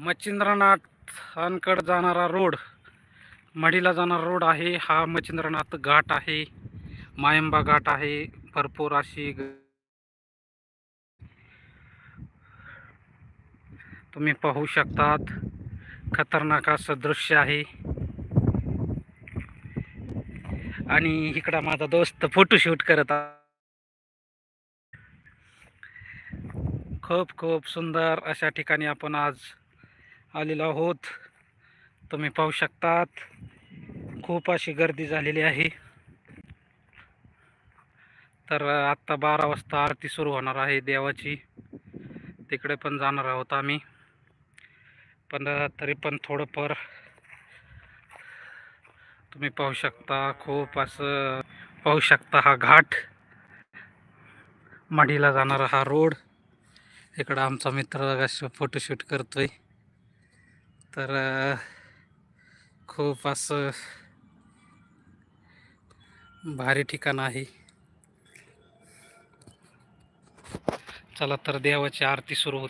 मच्छिंद्रनाथांकडे जाणारा रोड मढीला जाणारा रोड आहे. हा मच्छिंद्रनाथ घाट आहे. मायंबा घाट आहे. भरपूर अशी ग- तुम्ही पाहू शकतात. खतरनाक असं दृश्य आहे. आणि इकडं माझा दोस्त फोटोशूट करत खूप खूप सुंदर अशा ठिकाणी आपण आज आलेलो आहोत. तुम्ही पाहू शकतात खूप अशी गर्दी झालेली आहे. तर आत्ता बारा वाजता आरती सुरू होणार आहे देवाची. तिकडे पण जाणार आहोत आम्ही. पण तरी पण थोडंफार तुम्ही पाहू शकता खूप असं पाहू शकता हा घाट. मढीला जाणारा हा रोड. इकडं आमचा मित्र फोटोशूट करतोय. तर खूप असं भारी ठिकाण आहे. चला तर देवाची आरती सुरू होती.